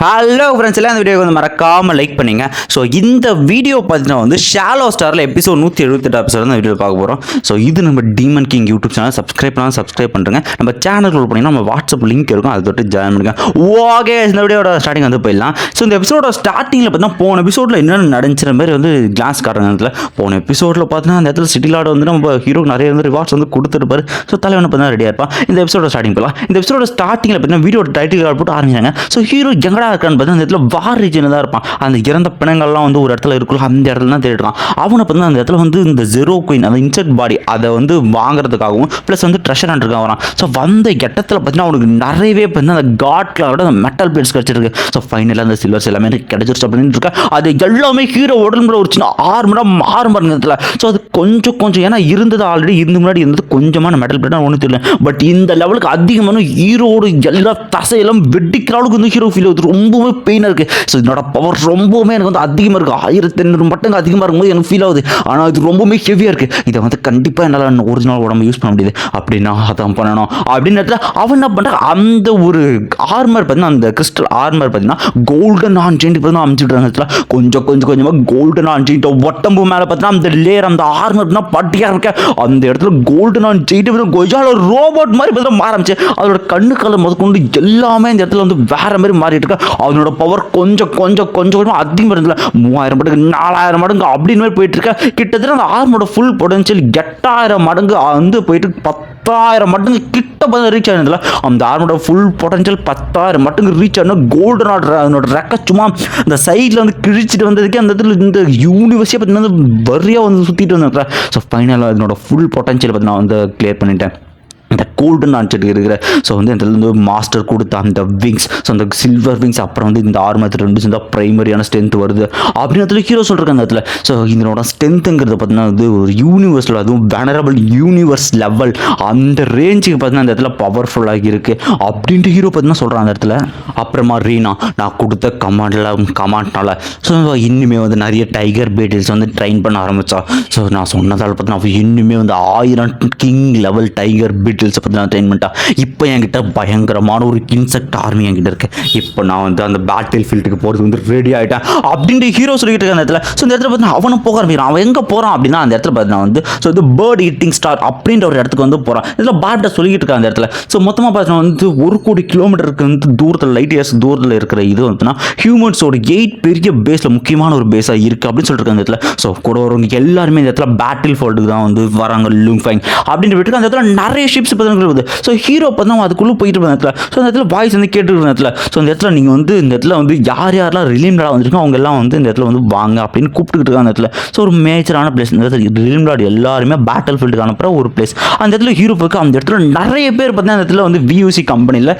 Hello friends எல்லாம் இந்த video வந்து மறக்காமல் லைக் பண்ணுங்க. ஸோ இந்த வீடியோ பார்த்தீங்கன்னா வந்து ஷாலோ ஸ்டாரில் எபிசோட் நூற்றி எழுபத்தெட்டு எபிசோட் இந்த வீடியோ பார்க்க போகிறோம் ஸோ இது நம்ம demon king YouTube channel subscribe பண்ணால் சப்ஸ்கிரைப் பண்ணுறேங்க நம்ம சேனல் ரோல் பண்ணிங்கன்னா நம்ம வாட்ஸ்அப் லிங்க் இருக்கும். அதை தொட்டு ஜாயின் பண்ணுங்க. ஓகே இந்த வீடியோட ஸ்டார்டிங் வந்து போயிடலாம். ஸோ இந்த எபிசோட ஸ்டார்டிங்கில் பார்த்தீங்கன்னா போன எபிசோடில் என்னென்ன நடந்துச்சுற மாதிரி வந்து கிளாஸ் காட்டுறாங்க இடத்துல போன எபிசோடில் பார்த்தீங்கன்னா அந்த இடத்துல சிட்டி வந்து நம்ம ஹீரோக்கு நிறைய வந்து ரிவார்ட்ஸ் வந்து கொடுத்துருப்பாரு. ஸோ தலைவனை பார்த்தீங்கன்னா ரெடியாக இருப்பான். இந்த எபிசோட ஸ்டார்டிங் போகலாம் இந்த எபிசோட ஸ்டார்டிங்கில் பார்த்தீங்கன்னா வீடியோட டைட்டில் கார்டு போட்டு ஆரம்பிச்சாங்க ஸோ ஹீரோ எங்கடா இருக்கான்னு பார்த்தா அந்த இடத்துல வார் ரீஜனில் தான் இருப்பான். அந்த இறந்த பிணங்கள்லாம் வந்து ஒரு இடத்துல இருக்குல்ல அந்த இடத்துல தான் தேடுறான் அவனை பார்த்து அந்த இடத்துல வந்து இந்த ஜெரோ குயின் அந்த இன்செக்ட் பாடி அதை வந்து வாங்குறதுக்காகவும் ப்ளஸ் வந்து ட்ரெஷர் ஹண்ட்ருக்காக வரான். ஸோ வந்த இடத்துல பார்த்தீங்கன்னா அவனுக்கு நிறையவே பார்த்தீங்கன்னா அந்த காட்லோட அந்த மெட்டல் பிளேட்ஸ் கிடச்சிருக்கு. ஸோ ஃபைனலாக அந்த சில்வர்ஸ் எல்லாமே கிடச்சிருச்சு அப்படின்னு இருக்கா. அது எல்லாமே ஹீரோ உடம்புல ஒரு சின்ன ஆர்மடாக மாறும் பாருங்க இடத்துல. ஸோ அது கொஞ்சம் கொஞ்சம் ஏன்னா இருந்தது ஆல்ரெடி இருந்து முன்னாடி இருந்தது கொஞ்சமான மெட்டல் பிளேட் ஒன்றும் தெரியல. பட் இந்த லெவலுக்கு அதிகமான ஹீரோட எல்லா தசையெல்லாம் வெடிக்கிற அளவுக்கு வந்து ஹீரோ ஃபீல் ஆகுது ரொம்பவுமே பெயினாக இருக்குது ஸோ இதனோட பவர் ரொம்பவுமே எனக்கு வந்து அதிகமாக இருக்குது ஆயிரத்தி ஐநூறு மட்டங்க அதிகமாக இருக்கும்போது எனக்கு ஃபீல் ஆகுது. ஆனால் இது ரொம்பவுமே ஹெவியாக இருக்குது இதை வந்து கண்டிப்பாக என்னால் ஒரிஜினல் உடம்பு யூஸ் பண்ண முடியுது. அப்படின்னா அதான் பண்ணணும். அப்படின்னு இடத்துல அவன் என்ன பண்ணுறான் அந்த ஒரு ஆர்மர் பார்த்தீங்கன்னா அந்த கிறிஸ்டல் ஆர்மர் பார்த்தீங்கன்னா கோல்டன் ஆன் பார்த்தீங்கன்னா அமைச்சுட்றாங்க கொஞ்சம் கொஞ்சம் கொஞ்சமாக கோல்டன் ஆன் ஒட்டம்பு மேலே பார்த்தீங்கன்னா அந்த லேயர் அந்த ஆர்மர்னா பட்டியாக இருக்க. அந்த இடத்துல கோல்டன் ஆன் ஜெயிண்ட் கொஜால ரோபோட் மாதிரி பார்த்தீங்கன்னா மாற ஆரம்பிச்சு. அதோட கண்ணு கலர் முதற்கொண்டு எல்லாமே இந்த இடத்துல வந்து வேற மாதிரி மாறிட்டு இருக்கு. அதனோட பவர் கொஞ்சம் கொஞ்சம் கொஞ்சம் கொஞ்சம் அதிகமாக இருந்ததுல. மூவாயிரம் மடங்கு நாலாயிரம் மடங்கு அப்படின்னு மாதிரி போயிட்டு கிட்டத்தட்ட அந்த ஆர்மோட ஃபுல் பொட்டன்ஷியல் எட்டாயிரம் மடங்கு வந்து போயிட்டு பத்தாயிரம் மடங்கு கிட்ட பார்த்து ரீச் ஆனதுல அந்த ஆர்மோட ஃபுல் பொட்டன்ஷியல் பத்தாயிரம் மடங்கு ரீச் ஆனால் கோல்டன் ஆர்டர் அதனோட ரெக்க சும்மா இந்த சைடில் வந்து கிழிச்சிட்டு வந்ததுக்கே அந்த இடத்துல இந்த யூனிவர்ஸே பார்த்தீங்கன்னா வரியாக வந்து சுற்றிட்டு வந்தேன் ஸோ ஃபைனலாக அதனோட ஃபுல் பொட்டன்ஷியல் பார்த்து நான் வந்து கிளியர் பண்ணிட்டேன். இந்த கோல்டன் ஆன்செட் இருக்கிற. ஸோ வந்து இந்த வந்து மாஸ்டர் கொடுத்த அந்த விங்ஸ் ஸோ அந்த சில்வர் விங்ஸ் அப்புறம் வந்து இந்த ஆர்மத்தில் இருந்து இந்த ப்ரைமரியான ஸ்ட்ரென்த் வருது. அப்படின்னு இடத்துல ஹீரோ சொல்கிறாங்க அந்த இடத்துல. ஸோ இதனோட ஸ்ட்ரென்த்துங்கிறது பார்த்தீங்கன்னா வந்து ஒரு யூனிவர்ஸில் அதுவும் வெனரபிள் யூனிவர்ஸ் லெவல் அந்த ரேஞ்சுக்கு பார்த்தீங்கன்னா அந்த இடத்துல பவர்ஃபுல்லாக இருக்குது அப்படின்ட்டு ஹீரோ பார்த்தீங்கன்னா சொல்கிறான் அந்த இடத்துல. அப்புறமா ரீனா நான் கொடுத்த கமாண்டில் கமாண்ட்னால ஸோ இன்னுமே வந்து நிறைய டைகர் பேட்டில்ஸ் வந்து ட்ரைன் பண்ண ஆரம்பித்தா ஸோ நான் சொன்னதால் பார்த்தீங்கன்னா இன்னுமே வந்து ஆயிரம் கிங் லெவல் டைகர் பிட் டீட்டெயில்ஸை பற்றி நான் ட்ரெயின் பண்ணிட்டா இப்போ என்கிட்ட பயங்கரமான ஒரு இன்செக்ட் ஆர்மி என்கிட்ட இருக்கு. இப்போ நான் வந்து அந்த பேட்டில் ஃபீல்டுக்கு போகிறது வந்து ரெடி ஆகிட்டேன் அப்படின்ட்டு ஹீரோ சொல்லிட்டு இருக்க அந்த இடத்துல ஸோ இந்த இடத்துல பார்த்தீங்கன்னா அவனும் போக ஆரம்பிக்கிறான். அவன் எங்கே போகிறான் அப்படின்னா அந்த இடத்துல பார்த்தீங்கன்னா வந்து ஸோ வந்து பேர்ட் ஈட்டிங் ஸ்டார் அப்படின்ற ஒரு இடத்துக்கு வந்து போகிறான் இதில் பேட்டை சொல்லிக்கிட்டு இருக்கான் அந்த இடத்துல. ஸோ மொத்தமாக பார்த்தீங்கன்னா வந்து ஒரு கோடி கிலோமீட்டருக்கு வந்து தூரத்தில் லைட் இயர்ஸ் தூரத்தில் இருக்கிற இது வந்துன்னா ஹியூமன்ஸோட எயிட் பெரிய பேஸில் முக்கியமான ஒரு பேஸாக இருக்குது அப்படின்னு சொல்லிட்டு இருக்காங்க அந்த இடத்துல. ஸோ கூட வரவங்க எல்லாருமே இந்த இடத்துல பேட்டில் ஃபோல்டுக்கு தான் வந்து வராங்க லூங் ஃபைங் அப்படின்னு விட்டுக்கு அந்த இடத்துல நிறைய ஷிப்ஸ் பார்த்தீங்கன்னா ஸோ ஹீரோ பார்த்தா அதுக்குள்ளே போயிட்டு இருந்த இடத்துல. ஸோ அந்த இடத்துல வாய்ஸ் வந்து கேட்டு இடத்துல. ஸோ இந்த இடத்துல நீங்கள் வந்து இந்த இடத்துல வந்து யார் யாரெல்லாம் ரிலீம்டாக வந்திருக்கோம் அவங்க எல்லாம் வந்து இந்த இடத்துல வந்து வாங்க அப்படின்னு கூப்பிட்டுக்கிட்டு இருக்காங்க அந்த இடத்துல. ஸோ ஒரு மேஜரான பிளேஸ் இந்த இடத்துல ரிலீம்டாட் எல்லாருமே பேட்டில் ஃபீல்டுக்கு அனுப்புகிற ஒரு பிளேஸ் அந்த இடத்துல ஹீரோ போக்கு அந்த இடத்துல நிறைய பேர் பார்த்தீங்கன்னா அந்த இடத்துல வந்து வியூசி கம்பெனியில்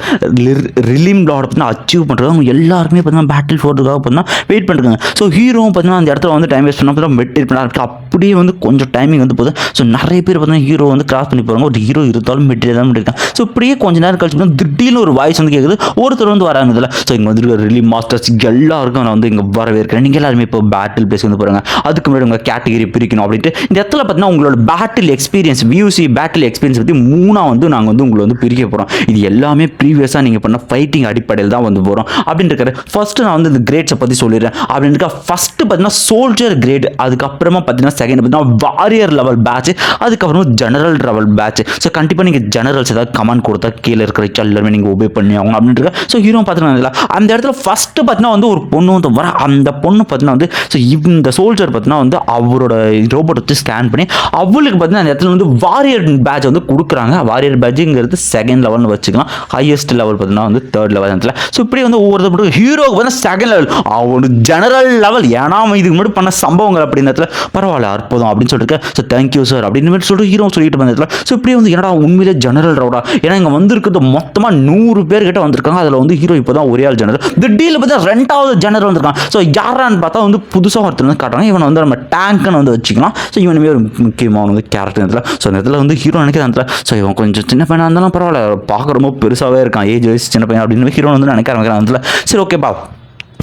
ரிலீம் டாட் பார்த்தீங்கன்னா அச்சீவ் பண்ணுறது அவங்க எல்லாருமே பார்த்தீங்கன்னா பேட்டில் ஃபோர்டுக்காக பார்த்தீங்கன்னா வெயிட் பண்ணுறாங்க ஸோ ஹீரோவும் பார்த்தீங்கன்னா அந்த இடத்துல வந்து டைம் வேஸ்ட் பண்ணால் மெட்டீரியல் பண்ண அப்படியே வந்து கொஞ்சம் டைமிங் வந்து போதும் ஸோ நிறைய பேர் பார்த்தீங்கன்னா ஹீரோ வந்து கிராஸ் பண்ணி போகிறாங்க ஒரு ஹீரோ இருந்தாலும் மெட்டீரியல் தான் இருக்கான் ஸோ இப்படியே கொஞ்ச நேரம் கழிச்சு திடீர்னு ஒரு வாய்ஸ் வந்து கேட்குது ஒருத்தர் வந்து வராங்க இதில். ஸோ இங்கே வந்து ரிலி மாஸ்டர்ஸ் எல்லாருக்கும் நான் வந்து இங்கே வரவேற்கிறேன். நீங்கள் எல்லாருமே இப்போ பேட்டில் பிளேஸ் வந்து போகிறாங்க அதுக்கு முன்னாடி உங்கள் கேட்டகரி பிரிக்கணும் அப்படின்ட்டு. இந்த இடத்துல பார்த்தீங்கன்னா உங்களோட பேட்டில் எக்ஸ்பீரியன்ஸ் வியூசி பேட்டில் எக்ஸ்பீரியன்ஸ் பற்றி மூணாக வந்து நாங்கள் வந்து உங்களை வந்து பிரிக்க போகிறோம் இது எல்லாமே ப்ரீவியஸாக நீங்கள் பண்ண ஃபைட்டிங் அடிப்படையில் தான் வந்து போகிறோம் அப்படின்னு இருக்காரு ஃபஸ்ட்டு நான் வந்து இந்த கிரேட்ஸை பற்றி சொல்லிடுறேன். அப்படின்னு இருக்கா ஃபஸ்ட்டு பார்த்தீங்கன்னா சோல்ஜர் கிரேட் அதுக்கப்புறமா பார்த்தீங்கன்னா செகண்ட் பார்த்தீங்கன்னா வாரியர் லெவல் பேட்ச் அதுக்கப்புறமா ஜெனரல் லெவல் பேட்ச் ஸோ கண்டிப்பாக நீங்கள் ஜெனரல்ஸ் ஏதாவது கமெண்ட் கொடுத்தா கீழே இருக்கிற எல்லாருமே நீங்கள் ஒபே பண்ணி அவங்க அப்படின்னு இருக்கா ஸோ ஹீரோ பார்த்தீங்கன்னா அந்த இடத்துல ஃபஸ்ட்டு பார்த்தீங்கன்னா வந்து ஒரு பொண்ணு வந்து வர அந்த பொண்ணு பார்த்தீங்கன்னா வந்து ஸோ இந்த சோல்ஜர் பார்த்தீங்கன்னா வந்து அவரோட ரோபோட் வச்சு ஸ்கேன் பண்ணி அவளுக்கு பார்த்தீங்கன்னா அந்த இடத்துல வந்து வாரியர் பேட்ச் வந்து கொடுக்குறாங்க. வாரியர் பேட்சுங்கிறது செகண்ட் லெவல்னு வச்சுக்கலாம். ஹையஸ்ட் லெவல் பார்த்தீங்கன்னா வந்து தேர்ட் லெவல் இடத்துல. ஸோ இப்படி வந்து ஒவ்வொருத்தர் ஹீரோக்கு பார்த்தீங்கன்னா செகண்ட் லெவல் அவனு ஜெனரல் லெவல் ஏன்னா அவன் இதுக்கு முன்னாடி பண்ண சம்பவங்கள் அப்படின்ற இடத்துல பரவாயில்ல அற்புதம் அப்படின்னு சொல்லிட்டு ஸோ தேங்க்யூ சார் அப்படின்னு சொல்லிட்டு ஹீரோ சொல்லிட்டு வந்த இடத்துல. ஸோ இப்படி வந்து என்னடா உண்மையிலே ஜெனரல் ரவுடா. ஏன்னா இங்கே வந்திருக்கிறது மொத்தமாக நூறு பேர் கிட்ட வந்திருக்காங்க. அதில் வந்து ஹீரோ இப்போ தான் ஒரே ஆள் ஜெனரல் திடீர்னு பார்த்தா ரெண்டாவது ஜெனரல் வந்திருக்கான். ஸோ யாரான்னு பார்த்தா வந்து புதுசாக ஒருத்தர் வந்து காட்டுறாங்க. இவனை வந்து நம்ம டேங்க்னு வந்து வச்சுக்கலாம். ஸோ இவனுமே ஒரு முக்கியமான வந்து கேரக்டர் இதில் ஸோ அந்த இடத்துல வந்து ஹீரோ நினைக்கிறேன் இடத்துல. ஸோ இவன் கொஞ்சம் சின்ன பையனாக இருந்தாலும் பரவாயில்ல. பார்க்க ரொம்ப பெருசாகவே இருக்கான். ஏஜ் வயசு சின்ன பையன் அப்படின்னு ஹீரோ வந்து நினைக்க ஆரம்பிக்கிறான் அதில் சரி ஓகேப்பா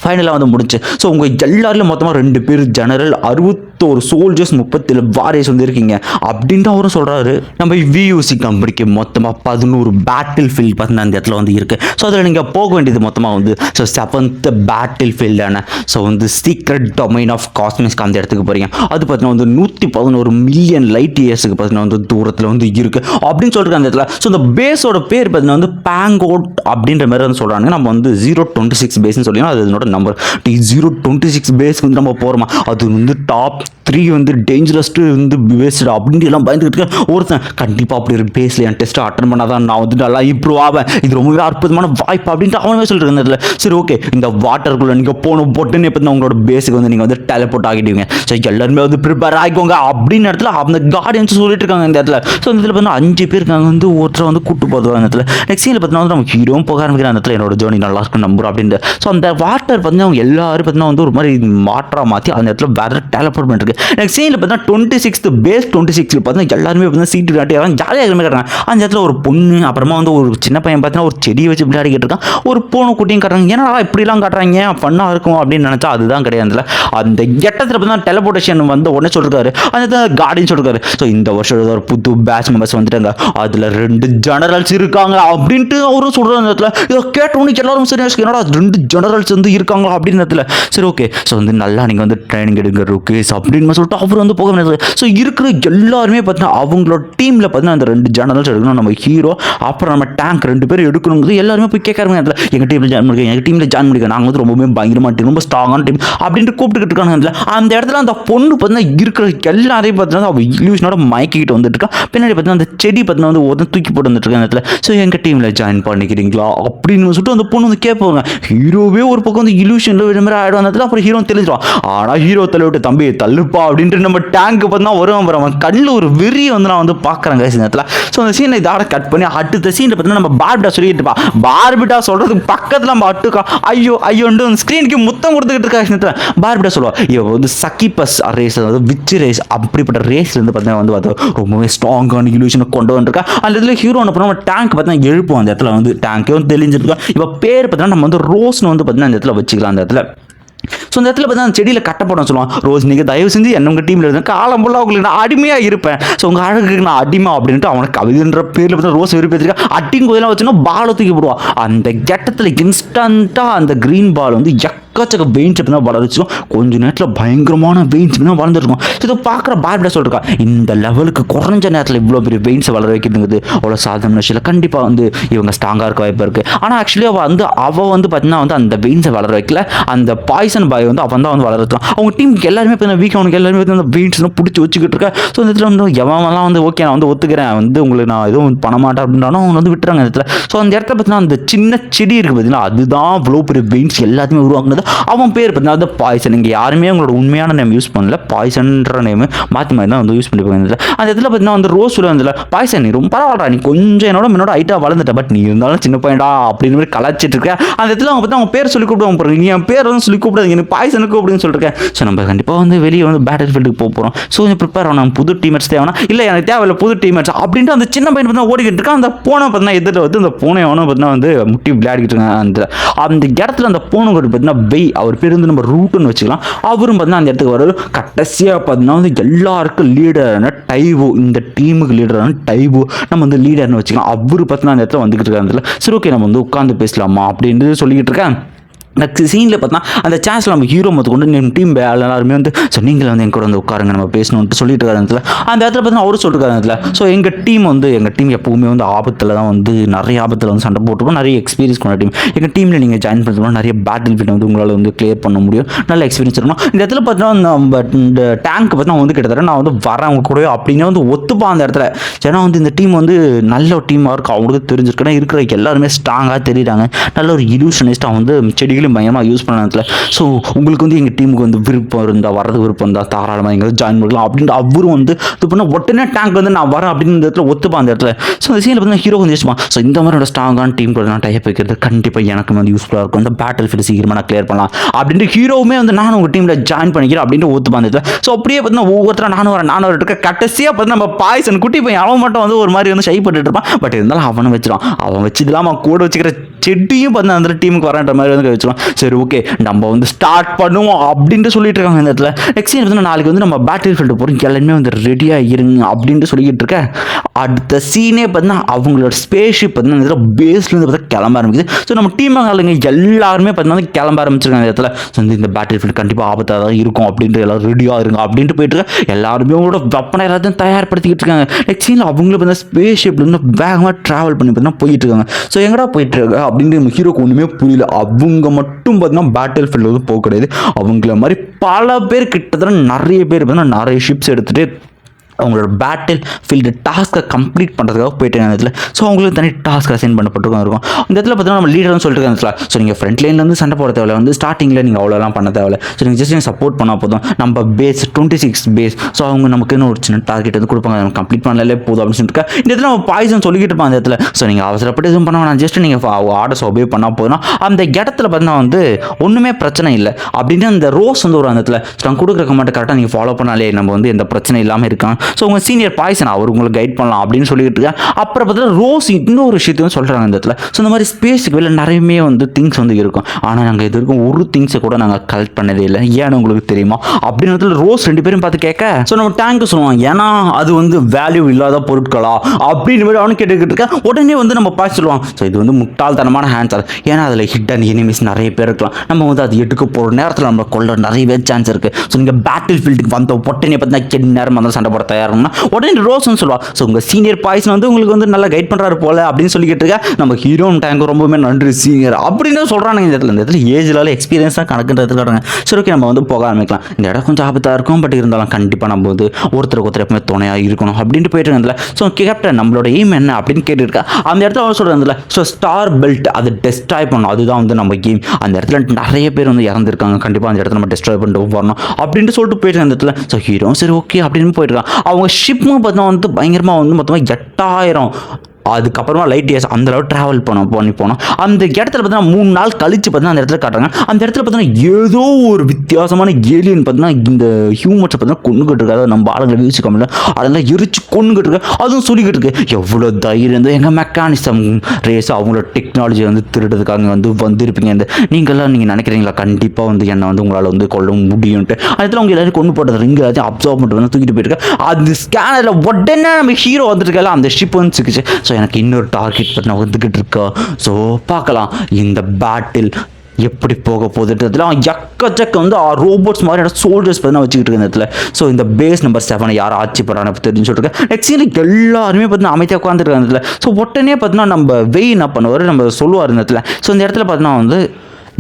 ஃபைனலாக வந்து முடிச்சு ஸோ உங்கள் எல்லாரிலும் மொத்தமாக ரெண்டு பேர் ஜெனரல் அறுபத்தி முப்பத்தோரு சோல்ஜர்ஸ் முப்பத்தேழு வாரியர்ஸ் வந்து இருக்கீங்க. அப்படின்ட்டு அவரும் சொல்கிறாரு நம்ம வியூசி கம்பெனிக்கு மொத்தமாக பதினோரு பேட்டில் ஃபீல்ட் பார்த்தீங்கன்னா அந்த இடத்துல வந்து இருக்குது ஸோ அதில் நீங்கள் போக வேண்டியது மொத்தமாக வந்து ஸோ செவன்த் பேட்டில் ஃபீல்டான ஸோ வந்து சீக்ரெட் டொமைன் ஆஃப் காஸ்மிக்ஸ்க்கு அந்த இடத்துக்கு போகிறீங்க அது பார்த்தீங்கன்னா வந்து நூற்றி பதினோரு மில்லியன் லைட் இயர்ஸுக்கு பார்த்தீங்கன்னா வந்து தூரத்தில் வந்து இருக்குது அப்படின்னு சொல்லிட்டு அந்த இடத்துல. ஸோ இந்த பேஸோட பேர் பார்த்தீங்கன்னா வந்து பேங்கோட் அப்படின்ற மாதிரி வந்து சொல்கிறாங்க நம்ம வந்து ஜீரோ டுவெண்ட்டி சிக்ஸ் பேஸ்னு சொல்லி அது என்னோட number T zero twenty six base வந்து நம்ம போகிறோமா அது வந்து டாப் த்ரீ வந்து டேஞ்சரஸ்ட்டு வந்து பேஸ்டு அப்படின்ட்டு எல்லாம் பயந்துக்கிட்டு இருக்கேன் ஒருத்தன் கண்டிப்பாக அப்படி இருக்கு பேசல என் டெஸ்ட்டை அட்டன் பண்ணால் தான் நான் வந்து நல்லா இம்ப்ரூவ் ஆவேன். இது ரொம்பவே அற்புதமான வாய்ப்பு அப்படின்ட்டு அவனே சொல்லிட்டு இருந்ததில்ல சரி ஓகே இந்த வாட்டருக்குள்ளே நீங்கள் போகணும் போட்டுன்னு எப்போ உங்களோட பேஸுக்கு வந்து நீங்கள் வந்து டெலபோர்ட் ஆகிடுவீங்க. ஸோ எல்லாருமே வந்து ப்ரிப்பேர் ஆகிக்கோங்க அப்படின்னு இடத்துல அந்த கார்டியன்ஸ் சொல்லிட்டு இருக்காங்க இந்த இடத்துல. ஸோ இந்த இடத்துல பார்த்தீங்கன்னா அஞ்சு பேர் இருக்காங்க. வந்து ஒருத்தரை வந்து கூட்டு போதுவாங்க அந்த இடத்துல. நெக்ஸ்ட் சீனில் பார்த்தீங்கன்னா வந்து நம்ம ஹீரோவும் போக ஆரம்பிக்கிற அந்த இடத்துல. என்னோட ஜேர்னி நல்லா இருக்கும் நம்புறோம் அப்படின்ட்டு. ஸோ அந்த வாட்டர் பார்த்தீங்கன்னா அவங்க எல்லாரும் பார்த்தீங்கன்னா வந்து ஒரு மாதிரி மாற்றாக மாற்றி அந்த இடத்துல வேறு டெலபோர்ட் இருக்குது நெக்ஸ்ட் சீனில் பார்த்தீங்கன்னா டுவெண்ட்டி சிக்ஸ்த் பேஸ் டுவெண்ட்டி சிக்ஸில் பார்த்தீங்கன்னா எல்லாருமே பார்த்தீங்கன்னா சீட்டு காட்டி ஜாலியாக எல்லாமே கட்டுறாங்க அந்த இடத்துல ஒரு பொண்ணு அப்புறமா வந்து ஒரு சின்ன பையன் பார்த்தீங்கன்னா ஒரு செடியை வச்சு விளையாடிக்கிட்டு இருக்கான். ஒரு பூனை குட்டியும் காட்டுறாங்க. ஏன்னா இப்படிலாம் காட்டுறாங்க? ஃபன்னாக இருக்கும். அப்படின்னு நினச்சா அதுதான் கிடையாது அந்த எட்டத்தில் பார்த்தீங்கன்னா டெலிபோர்டேஷன் வந்து உடனே சொல்லிருக்காரு. அந்த கார்டின்னு சொல்லிருக்காரு. ஸோ இந்த வருஷம் ஒரு புது பேட்ச் மெம்பர்ஸ் வந்துட்டாங்க அதில் ரெண்டு ஜெனரல்ஸ் இருக்காங்க அப்படின்ட்டு அவரும் சொல்கிற அந்த இடத்துல. இதை கேட்டவனுக்கு எல்லாரும் சரி என்னடா ரெண்டு ஜெனரல்ஸ் வந்து இருக்காங்களா? அப்படின்னு இடத்துல. சரி ஓகே ஸோ வந்து நல்லா நீங்கள் வந்து ட்ரைனிங் எடுங்க ருக்கேஸ் அப்படின்னு சொல்லிட்டு அவர் வந்து போக ஸோ இருக்கிற எல்லாருமே பார்த்தீங்கன்னா அவங்களோட டீமில் பார்த்தீங்கன்னா அந்த ரெண்டு ஜேர்னல்ஸ் எடுக்கணும். நம்ம ஹீரோ அப்புறம் நம்ம டேங்க் ரெண்டு பேரும் எடுக்கணுங்கிறது எல்லாருமே போய் கேட்கறாங்க அதில் எங்கள் டீமில் ஜாயின் பண்ணிக்க எங்கள் டீமில் ஜாயின் பண்ணிக்க நாங்கள் வந்து ரொம்பவே பயங்கரமாக டீம் ரொம்ப ஸ்ட்ராங்கான டீம் அப்படின்ட்டு கூப்பிட்டுக்கிட்டு இருக்காங்க. இடத்துல அந்த இடத்துல அந்த பொண்ணு பார்த்தீங்கன்னா இருக்கிற எல்லாரையும் பார்த்தீங்கன்னா அவள் இல்யூஷனோட மயக்கிட்டு வந்துட்டு இருக்கா. பின்னாடி பார்த்தீங்கன்னா அந்த செடி பார்த்தீங்கன்னா வந்து ஒருத்தன் தூக்கி போட்டு வந்துட்டு இருக்காங்க இடத்துல. ஸோ எங்கள் டீமில் ஜாயின் பண்ணிக்கிறீங்களா அப்படின்னு சொல்லிட்டு அந்த பொண்ணு வந்து கேட்பாங்க. ஹீரோவே ஒரு பக்கம் வந்து இல்யூஷனில் விட மாதிரி ஆகிடும் அந்த இடத்துல அப்புறம் ஹீரோ தெளிஞ்சிடும் ஆனால் ஹீரோ தள்ளி விட்டு தம்பி அழுப்பா அப்படின்ட்டு நம்ம டேங்க்கு பார்த்தீங்கன்னா வரும் அப்புறம் அவன் கண்ணில் ஒரு வெறியை வந்து நான் வந்து பார்க்குறேன் guys நேரத்தில் இடத்துல. ஸோ அந்த சீனை இதோட கட் பண்ணி அடுத்த சீனில் பார்த்தீங்கன்னா நம்ம பார்பிட்டா சொல்லிட்டு பார்பிட்டா சொல்கிறதுக்கு பக்கத்தில் நம்ம அட்டுக்கா ஐயோ ஐயோன்ட்டு அந்த ஸ்க்ரீனுக்கு முத்தம் கொடுத்துக்கிட்டு இருக்கா இந்த இடத்துல. பார்பிட்டா சொல்லுவா இவ வந்து சக்கிபஸ் ரேஸ் அதாவது விச் ரேஸ் அப்படிப்பட்ட ரேஸ்லேருந்து பார்த்தீங்கன்னா வந்து பார்த்தா ரொம்பவே ஸ்ட்ராங்கான இலூஷனை கொண்டு வந்துருக்கா. அந்த இடத்துல ஹீரோ என்ன பண்ணுவோம் டேங்க் பார்த்தீங்கன்னா எழுப்போம் அந்த இடத்துல வந்து டேங்க்கே வந்து தெளிஞ்சிருக்கோம். இப்போ பேர் பார்த்தீங்கன்னா நம்ம வந்து ரோஸ்னு வந்து பார்த்தீங்கன்னா அந்த இடத்துல வச்சுக்கலாம் அந்த இடத்துல. ஸோ இந்த இடத்துல பார்த்தா அந்த செடியில் கட்டப்படம் சொல்லுவான் ரோஸ் நீங்கள் தயவு செஞ்சு என்ன உங்கள் டீமில் இருந்தால் காலம் ஃபுல்லாக உங்களுக்கு நான் அடிமையாக இருப்பேன். ஸோ உங்கள் அழகுக்கு நான் அடிமை அப்படின்ட்டு அவனுக்கு கவிதைன்ற பேரில் பார்த்தா ரோஸ் விருப்பத்திருக்கா அட்டிங் கோயிலாம் வச்சுன்னா பாலை தூக்கி போடுவான் அந்த கெட்டத்தில் இன்ஸ்டண்ட்டாக அந்த க்ரீன் பால் வந்து எக்கச்சக்க வெயின்ஸ் அப்படின்னா வளர்ச்சியும் கொஞ்ச நேரத்தில் பயங்கரமான வெயின்ஸ் தான் வளர்ந்துருக்கும். ஸோ இதை பார்க்குற பார்பிடா சொல்லிருக்கா. இந்த லெவலுக்கு குறைஞ்ச நேரத்தில் இவ்வளோ பெரிய வெயின்ஸ் வளர வைக்கிறதுங்கிறது அவ்வளோ சாதாரண விஷயம் இல்லை கண்டிப்பாக வந்து இவங்க ஸ்ட்ராங்காக இருக்க வாய்ப்பு இருக்குது ஆனால் ஆக்சுவலி அவள் வந்து அவள் வந்து பார்த்தீங்கன்னா வந்து அந்த வெயின்ஸை வளர வைக்கல. அந்த பாய்சன் பாய் வந்து அவன் தான் வந்து வளர்த்துறான். அவங்க டீமுக்கு எல்லாருமே பார்த்தீங்கன்னா வீக் அவனுக்கு எல்லாருமே வந்து அந்த வெயின்ஸ் பிடிச்சி வச்சுக்கிட்டு இருக்கா. ஸோ இந்த இடத்துல வந்து எவன்லாம் வந்து ஓகே நான் வந்து ஒத்துக்கிறேன். வந்து உங்களுக்கு நான் எதுவும் பண்ண மாட்டேன் அப்படின்னாலும் அவங்க வந்து விட்டுறாங்க இந்த இடத்துல. ஸோ அந்த இடத்துல பார்த்தீங்கன்னா அந்த சின்ன செடி இருக்குது பார்த்தீங்கன்னா அதுதான் அவ்வளோ பெரிய வெயின்ஸ் எல்லாத்தையுமே உருவாக்குனது. அவன் பேர் பார்த்தீங்கன்னா அது பாய்சன் இங்கே யாருமே அவங்களோட உண்மையான நேம் யூஸ் பண்ணல. பாய்சன்ற நேம் மாற்றி மாதிரி தான் வந்து யூஸ் பண்ணி போயிருந்தது. அந்த இடத்துல பார்த்தீங்கன்னா வந்து ரோஸ் வந்து பாய்சன் நீ ரொம்ப பரவாயில்ல நீ கொஞ்சம் என்னோட என்னோட ஹைட்டாக வளர்ந்துட்ட. பட் நீ இருந்தாலும் சின்ன பையன்டா அப்படின்னு மாதிரி கலாச்சிட்டு இருக்க. அந்த இடத்துல அவங்க பார்த்தா அவங்க பேர் சொல்லி கூப்பிடுவாங்க போகிறேன் நீ என் பேர் வந்து சொல்லி கூப்பிடாதீங்க எனக்கு பாய்சனுக்கு அப்படின்னு சொல்லிருக்கேன் ஸோ நம்ம கண்டிப்பாக வந்து வெளியே வந்து பேட்டில் ஃபீல்டுக்கு போக போகிறோம் ஸோ கொஞ்சம் ப்ரிப்பேர் ஆகணும். புது டீமேட்ஸ் தேவைனா இல்லை எனக்கு தேவையில்ல புது டீமேட்ஸ் அப்படின்ட்டு அந்த சின்ன பையன் பார்த்தா ஓடிக்கிட்டு இருக்கான். அந்த பூனை பார்த்தீங்கன்னா எதிர்த்து வந்து அந்த பூனை அவனும் பார்த்தீங்கன்னா வந்து முட்டி விளையாடிக்கிட்டு இருக்காங்க அந்த அந்த இடத்துல அந்த பூனை கூட பார்த்தீங்கன்னா வெய் அவர் பேர் வந்து நம்ம ரூட்டுன்னு வச்சுக்கலாம். அவரும் பார்த்தீங்கன்னா அந்த இடத்துக்கு வர கடைசியாக பார்த்தீங்கன்னா வந்து எல்லாருக்கும் லீடரான டைவோ இந்த டீமுக்கு லீடரான டைவோ நம்ம வந்து லீடர்னு வச்சுக்கலாம். அவரு பார்த்தீங்கன்னா அந்த இடத்துல வந்துக்கிட்டு இருக்காங்க சரி ஓகே நம்ம வந்து உட்காந்து பேசலாமா அப்படின்ட்டு சொல்லிக்கிட்டு இருக்கேன். நெக்ஸ்ட் சீனில் பார்த்தா அந்த சான்ஸில் நம்ம ஹீரோ மொத்த கொண்டு நம்ம டீம் எல்லாருமே வந்து ஸோ நீங்கள் வந்து எங்க கூட வந்து உட்காருங்க நம்ம பேசணும்ட்டு சொல்லிட்டு இருக்கிற அந்த இடத்துல. அந்த இடத்துல பார்த்தா அவரும் சொல்லிருக்காரு இடத்துல. ஸோ எங்கள் டீம் வந்து எங்கள் டீம் எப்பவுமே வந்து ஆபத்தில் தான் வந்து நிறைய ஆபத்தில் வந்து சண்டை போட்டுருக்கோம். நிறைய எக்ஸ்பீரியன்ஸ் கொண்ட டீம் எங்கள் டீமில் நீங்கள் ஜாயின் பண்ணுறதுனா நிறைய பேட்டில் ஃபீல்ட் வந்து உங்களால் வந்து கிளியர் பண்ண முடியும். நல்ல எக்ஸ்பீரியன்ஸ் இருக்கணும். இந்த இடத்துல பார்த்தீங்கன்னா நம்ம இந்த டேங்க் பார்த்தா வந்து கிட்டத்தட்ட நான் வந்து வரேன் அவங்க கூடவே அப்படின்னு வந்து ஒத்துப்பான் அந்த இடத்துல. ஏன்னா வந்து இந்த டீம் வந்து நல்ல ஒரு டீமாக இருக்கும் அவங்களுக்கு தெரிஞ்சிருக்குன்னா இருக்கிற எல்லாருமே ஸ்ட்ராங்காக தெரியுறாங்க. நல்ல ஒரு இலூஷனிஸ்ட்டாக வந்து செடிகள் செடிகளும் பயமாக யூஸ் பண்ண இடத்துல ஸோ உங்களுக்கு வந்து எங்கள் டீமுக்கு வந்து விருப்பம் இருந்தால் வரது விருப்பம் இருந்தால் தாராளமாக எங்களுக்கு ஜாயின் பண்ணலாம் அப்படின்ட்டு அவரும் வந்து இது பண்ண உடனே டேங்க் வந்து நான் வரேன் அப்படின்னு இந்த இடத்துல ஒத்துப்பா அந்த இடத்துல. ஸோ அந்த சீனில் வந்து ஹீரோ வந்து யோசிப்பான் ஸோ இந்த மாதிரியோட ஸ்ட்ராங்கான டீம் கூட நான் டைப் வைக்கிறது கண்டிப்பாக எனக்கு வந்து யூஸ்ஃபுல்லாக இருக்கும். இந்த பேட்டில் ஃபீல்டு சீக்கிரமாக நான் கிளியர் பண்ணலாம். அப்படின்ட்டு ஹீரோவுமே வந்து நான் உங்கள் டீமில் ஜாயின் பண்ணிக்கிறேன் அப்படின்ட்டு ஒத்துப்பா அந்த இடத்துல. ஸோ அப்படியே பார்த்தீங்கன்னா ஒவ்வொருத்தரும் நானும் வரேன் நானும் இருக்க கடைசியாக பார்த்தீங்கன்னா நம்ம பாய்சன் குட்டி பையன் அவன் மட்டும் வந்து ஒரு மாதிரி வந்து ஷை பண்ணிட்டு இருப்பான். பட் இருந்தாலும் அவனும் வச்சிடும் அவன் வச்சு இல்லாமல் கூட வச்சுக்கிற செடியும் பார்த்தா அந்த டீமுக்கு வரான்ற மாதிரி வந்து வச்சுக்கலாம் சரி ஓகே நம்ம வந்து ஸ்டார்ட் பண்ணுவோம் அப்படின்ட்டு சொல்லிட்டு இருக்காங்க இந்த இடத்துல. நெக்ஸ்ட் வந்து நாளைக்கு வந்து நம்ம பேட்டில் ஃபீல்டு போகிறோம் எல்லாருமே வந்து ரெடியாக இருங்க அப்படின்ட்டு சொல்லிக்கிட்டு இருக்கேன் அடுத்த சீனே பார்த்தீங்கன்னா அவங்களோட ஸ்பேஸ் ஷிப் பார்த்தீங்கன்னா இந்த பேஸ்லேருந்து பார்த்தா கிளம்ப ஆரம்பிக்குது. ஸோ நம்ம டீம் ஆளுங்க எல்லாருமே பார்த்தீங்கன்னா கிளம்ப ஆரம்பிச்சிருக்காங்க இடத்துல. ஸோ இந்த பேட்டில் ஃபீல்டு கண்டிப்பாக ஆபத்தாக தான் இருக்கும் அப்படின்ட்டு எல்லாரும் ரெடியாக இருங்க அப்படின்ட்டு போயிட்டுருக்காங்க எல்லாருமே அவங்களோட வெப்பனை எல்லாத்தையும் தயார்படுத்திக்கிட்டு இருக்காங்க. நெக்ஸ்ட் சீனில் அவங்களும் பார்த்தீங்கன்னா ஸ்பேஸ் ஷிப்லேருந்து வேகமாக ட்ராவல் பண்ணி பார்த்தீங்கன்னா போயிட்டு இருக்காங்க. ஸோ எங்கடா போயிட்டு இருக்காங்க அப்படின்ட்டு நம்ம ஹீரோக்கு ஒன்றுமே புரியல. அவங்க மட்டும் பார்த்தீங்கன்னா பேட்டில் ஃபீல்டு வந்து போக கிடையாது. அவங்கள மாதிரி பல பேர் கிட்டத்தட்ட நிறைய பேர் பார்த்தீங்கன்னா நிறைய ஷிப்ஸ் எடுத்துகிட்டு அவங்களோட பேட்டில் ஃபீல்டு டாஸ்க்கை கம்ப்ளீட் பண்ணுறதுக்காக போயிட்டு அந்த இடத்துல. ஸோ அவங்களுக்கு தனி டாஸ்க் அசைன் பண்ணப்பட்டிருக்கும் இருக்கும் இந்த இடத்துல பார்த்தீங்கன்னா நம்ம லீடர்னு சொல்லிட்டு இருக்காங்க இடத்துல. ஸோ நீங்கள் ஃப்ரண்ட் லைன்லேருந்து சண்டை போட தேவையில்ல. வந்து ஸ்டார்டிங்கில் நீங்கள் அவ்வளோலாம் பண்ண தேவையில்ல. ஸோ நீங்கள் ஜஸ்ட் நீங்கள் சப்போர்ட் பண்ணால் போதும். நம்ம base twenty six base so அவங்க நமக்குன்னு ஒரு சின்ன டார்கெட் வந்து கொடுப்பாங்க. நம்ம கம்ப்ளீட் பண்ணலே போதும் அப்படின்னு சொல்லிட்டு இந்த இடத்துல நம்ம பாய்சன் சொல்லிக்கிட்டு இருப்பாங்க அந்த இடத்துல. ஸோ நீங்கள் அவசரப்பட்டு எதுவும் பண்ண வேணாம். ஜஸ்ட் நீங்கள் ஆர்டர்ஸ் ஒபே பண்ணால் போதும். அந்த இடத்துல பார்த்தீங்கன்னா வந்து ஒன்றுமே பிரச்சனை இல்லை. அப்படின்னு அந்த ரோஸ் வந்து ஒரு அந்த இடத்துல. ஸோ நான் கொடுக்குற கமெண்ட் கரெக்டாக நீங்கள் ஃபாலோ பண்ணாலே நம்ம வந்து எந்த பிரச்சனை இல்லாமல் இருக்கான் ஸோ உங்கள் சீனியர் பாய்சன் அவர் உங்களுக்கு கைட் பண்ணலாம் அப்படின்னு சொல்லிட்டு இருக்கேன் அப்புறம் பார்த்தா ரோஸ் இன்னொரு விஷயத்தையும் சொல்கிறாங்க இந்த இடத்துல. ஸோ இந்த மாதிரி ஸ்பேஸுக்கு வெளில நிறையவே வந்து திங்ஸ் வந்து இருக்கும். ஆனால் நாங்கள் இது வரைக்கும் ஒரு திங்ஸை கூட நாங்கள் கலெக்ட் பண்ணதே இல்லை. ஏன்னு உங்களுக்கு தெரியுமா? அப்படின்னு இடத்துல ரோஸ் ரெண்டு பேரும் பார்த்து கேட்க ஸோ நம்ம டேங்க் சொல்லுவோம் ஏன்னா அது வந்து வேல்யூ இல்லாத பொருட்களா? அப்படின்னு மாதிரி அவனு கேட்டுக்கிட்டு இருக்கேன். உடனே வந்து நம்ம பாய் சொல்லுவான் ஸோ இது வந்து முட்டாள்தனமான ஆன்சர் ஏன்னா அதில் ஹிட்டன் எனிமிஸ் நிறைய பேர் இருக்கலாம். நம்ம வந்து அது எடுக்க போகிற நேரத்தில் நம்ம கொள்ள நிறையவே சான்ஸ் இருக்குது ஸோ நீங்கள் பேட்டில் ஃபீல்டுக்கு வந்த உடனே பார்த்தீங்கன்னா என் நேரம் வந்து சண்டை போட தயாருன்னா உடனே ரோஸ்னு சொல்லுவா ஸோ உங்கள் சீனியர் பாய்ஸ் வந்து உங்களுக்கு வந்து நல்லா கைட் பண்ணுறாரு போல அப்படின்னு சொல்லிக்கிட்டு இருக்கா நம்ம ஹீரோன் டேங்க் ரொம்பவுமே நன்றி சீனியர் அப்படின்னு சொல்கிறானுங்க இந்த இடத்துல. இந்த இடத்துல ஏஜ்லால எக்ஸ்பீரியன்ஸ் தான் கணக்குன்றது காட்டுறாங்க சரி ஓகே நம்ம வந்து போக ஆரம்பிக்கலாம். இந்த இடம் கொஞ்சம் ஆபத்தாக இருக்கும் பட் இருந்தாலும் கண்டிப்பாக நம்ம வந்து ஒருத்தருக்கு ஒருத்தர் எப்பவுமே துணையாக இருக்கணும் அப்படின்ட்டு போயிட்டு இருந்ததில்ல ஸோ கேப்டன் நம்மளோட எய்ம் என்ன அப்படின்னு கேட்டுருக்கா. அந்த இடத்துல அவர் சொல்கிறதுல ஸோ ஸ்டார் பெல்ட் அதை டெஸ்ட்ராய் பண்ணணும் அதுதான் வந்து நம்ம கேம் அந்த இடத்துல நிறைய பேர் வந்து இறந்துருக்காங்க. கண்டிப்பாக அந்த இடத்துல நம்ம டெஸ்ட்ராய் பண்ணிட்டு வரணும் அப்படின்ட்டு சொல்லிட்டு போயிட்டு இருந்த இடத்துல ஸோ ஹீரோ சரி ஓகே அப்படின்னு போயிட்டுருக்கான் அவங்க ஷிப்பும் பார்த்தோம்னா வந்து பயங்கரமாக வந்து மொத்தமாக எட்டாயிரம் அதுக்கப்புறமா லைட் இயர்ஸ் அந்த அளவு ட்ராவல் பண்ணோம் பண்ணி போனோம். அந்த இடத்துல பார்த்தீங்கன்னா மூணு நாள் கழிச்சு பார்த்தீங்கன்னா அந்த இடத்துல காட்டுறாங்க. அந்த இடத்துல பார்த்தீங்கன்னா ஏதோ ஒரு வித்தியாசமான ஏலியன் பார்த்தீங்கன்னா இந்த ஹியூமன்ஸை பார்த்தீங்கன்னா கொண்டுகிட்டு இருக்காது நம்ம ஆளுங்களை வீழ்ச்சி முடியல அதெல்லாம் எரிச்சு கொண்டுகிட்டு இருக்கு. அதுவும் சொல்லிக்கிட்டு இருக்கு. எவ்வளோ தைரியம் வந்து எங்கள் மெக்கானிசம் ரேஸ் அவங்களோட டெக்னாலஜி வந்து திருடுறதுக்காக வந்து வந்திருப்பீங்க. இந்த நீங்கள்லாம் நீங்கள் நினைக்கிறீங்களா? கண்டிப்பாக வந்து என்னை வந்து உங்களால் வந்து கொள்ள முடியும்ட்டு அதில் அவங்க எல்லாரும் கொண்டு போட்டது ரிங் எல்லாத்தையும் அப்சர்வ் பண்ணிட்டு வந்து தூக்கிட்டு போயிருக்கேன் அந்த ஸ்கேனரில் உடனே நம்ம ஹீரோ வந்துருக்கல அந்த ஷிப் வந்து சிக்கிச்சு. ஸோ எனக்கு இன்னொரு டார்கெட் பற்றி நான் வந்துக்கிட்டு இருக்கா? ஸோ பார்க்கலாம். இந்த பேட்டில் எப்படி போக போகுதுன்றதுல எக்கச்சக்க வந்து ரோபோட்ஸ் மாதிரி சோல்ஜர்ஸ் பார்த்தா வச்சுக்கிட்டு இருக்க இந்த இடத்துல. ஸோ இந்த பேஸ் நம்பர் செவனை யார் ஆட்சி பண்ணுறாங்க தெரிஞ்சு சொல்லிருக்கேன் நெக்ஸ்ட் சீனுக்கு எல்லாருமே பார்த்தீங்கன்னா அமைதியாக உட்காந்துருக்காங்க இடத்துல. ஸோ உடனே பார்த்தீங்கன்னா நம்ம வெய் என்ன பண்ணுவார்? நம்ம சொல்லுவார் இந்த இடத்துல. ஸோ இந்த இடத்துல பார்த்தீங்கன்னா வந்து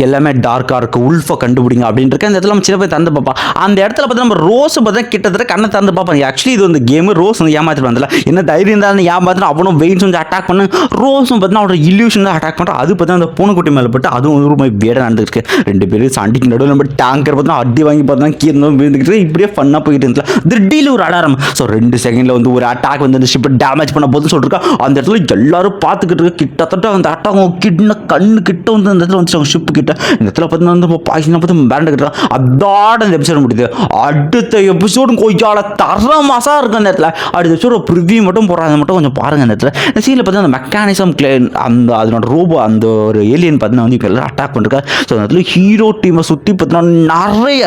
எல்லாமே டார்க்காக இருக்குது உல்ஃபை கண்டுபிடிங்க அப்படின்னு அந்த இடத்துல நம்ம சின்ன போய் தந்து பார்ப்பான் அந்த இடத்துல பார்த்தா நம்ம ரோஸ் பார்த்தா கிட்டத்தட்ட கண்ணை தந்து பார்ப்போம். ஆக்சுவலி இது வந்து கேமு ரோஸ் வந்து ஏமாத்திட்டு வந்தல. என்ன தைரியம் தான் ஏமாத்தினா அவனும் வெயின்ஸ் வந்து அட்டாக் பண்ணு. ரோஸும் பார்த்தா அவனோட இல்யூஷன் தான் அட்டாக் பண்ணுறான் அது பார்த்தா அந்த பூனைக்குட்டி மேலே போட்டு அதுவும் ஒரு மாதிரி வேட நடந்துருக்கு ரெண்டு பேரும் சண்டைக்கு நடுவில் நம்ம டேங்கர் பார்த்தா அடி வாங்கி பார்த்தா கீழே விழுந்துக்கிட்டு இப்படியே ஃபன்னாக போயிட்டு இருந்தா திடீர்னு ஒரு அலாரம். ஸோ ரெண்டு செகண்டில் வந்து ஒரு அட்டாக் வந்து அந்த ஷிப்பை டேமேஜ் பண்ண போதுன்னு சொல்லிருக்கா. அந்த இடத்துல எல்லாரும் பார்த்துக்கிட்டு இருக்க. கிட்டத்தட்ட அந்த அட்டாக் கிட்ட கண்ணு கிட்ட வந்து அந்த இடத்துல வந்து ஷிப்பு கிட்ட இந்த இடத்துல பார்த்தீங்கன்னா வந்து பாய்ச்சினா பார்த்து பேரண்ட் கிட்ட அதோட இந்த எபிசோடு முடியுது. அடுத்த எபிசோடும் கொய்யால தர மாசா இருக்கு அந்த இடத்துல. அடுத்த எபிசோட ப்ரிவியூ மட்டும் போடுறாங்க. மட்டும் கொஞ்சம் பாருங்க அந்த இடத்துல. இந்த சீனில் பார்த்தீங்கன்னா அந்த மெக்கானிசம் கிளே அந்த அதனோட ரோபோ அந்த ஒரு ஏலியன் பார்த்தீங்கன்னா வந்து இப்போ எல்லாம் அட்டாக் பண்ணிருக்காரு ஸோ அந்த இடத்துல ஹீரோ டீமை சுற்றி பார்த்தீங்கன்னா நிறைய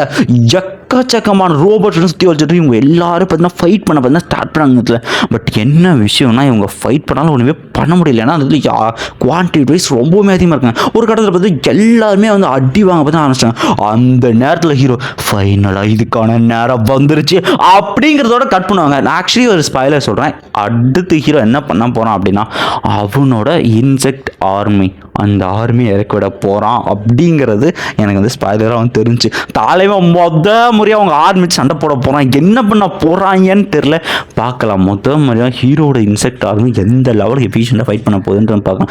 எக்கச்சக்கமான ரோபோட்ஸ் சுற்றி வச்சுட்டு இவங்க எல்லாரும் பார்த்தீங்கன்னா ஃபைட் பண்ண பார்த்தீங்கன்னா ஸ்டார்ட் பண்ணாங்க இதில் பட் என்ன விஷயம்னா இவங்க ஃபைட் பண்ணாலும் ஒன்றுமே பண்ண முடியல. ஏன்னா யா குவான்டிட்டி வைஸ் ரொம்பவுமே அதிகமாக இருக்காங்க. ஒரு கட்டத்தில் பார்த்து எல்லாருமே வந்து அடி வாங்க பார்த்து ஆரம்பிச்சிட்டாங்க. அந்த நேரத்தில் ஹீரோ ஃபைனலாக இதுக்கான நேரம் வந்துருச்சு அப்படிங்கிறதோட கட் பண்ணுவாங்க. நான் ஆக்சுவலி ஒரு ஸ்பைலர் சொல்கிறேன் அடுத்து ஹீரோ என்ன பண்ண போகிறான் அப்படின்னா அவனோட இன்செக்ட் ஆர்மி அந்த ஆர்மி இறக்கி விட போகிறான் அப்படிங்கிறது எனக்கு வந்து ஸ்பாயிலராக வந்து தெரிஞ்சு. தலைவன் மொத முறையாக அவங்க ஆர்மி சண்டை போட போகிறான் என்ன பண்ண போகிறாங்கன்னு தெரில பார்க்கலாம். மொத்த முறையாக ஹீரோட இன்செக்ட் ஆர்மி எந்த லெவலுக்கு எஃபிஷியண்டாக ஃபைட் பண்ண போகுதுன்னு பார்க்கலாம்.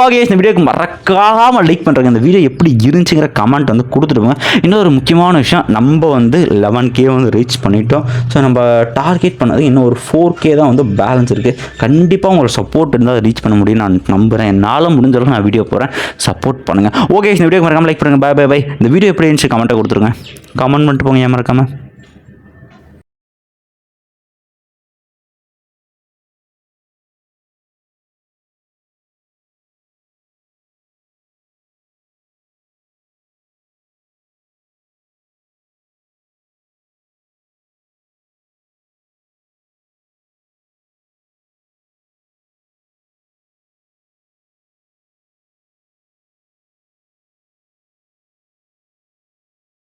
ஓகே இந்த வீடியோக்கு மறக்காமல் லைக் பண்ணுறாங்க இந்த வீடியோ எப்படி இருந்துச்சுங்கிற கமெண்ட் வந்து கொடுத்துருவோங்க இன்னொரு முக்கியமான விஷயம் நம்ம வந்து லெவன் கே வந்து ரீச் பண்ணிட்டோம். ஸோ நம்ம டார்கெட் பண்ணது இன்னும் ஒரு ஃபோர் கே தான் வந்து பேலன்ஸ் இருக்குது கண்டிப்பாக உங்களோட சப்போர்ட் இருந்தால் ரீச் பண்ண முடியும் நான் நம்புகிறேன் என்னால் முடிஞ்ச அளவுக்கு நான் வீடியோ போகிறேன் சப்போர்ட் பண்ணுங்கள் ஓகே இந்த வீடியோ மறக்காமல் லைக் பண்ணுங்கள் பை பை பை இந்த வீடியோ எப்படி இருந்துச்சு கமெண்ட்டை கொடுத்துருங்க. கமெண்ட் பண்ணிட்டு போங்க ஏன் மறக்காமல்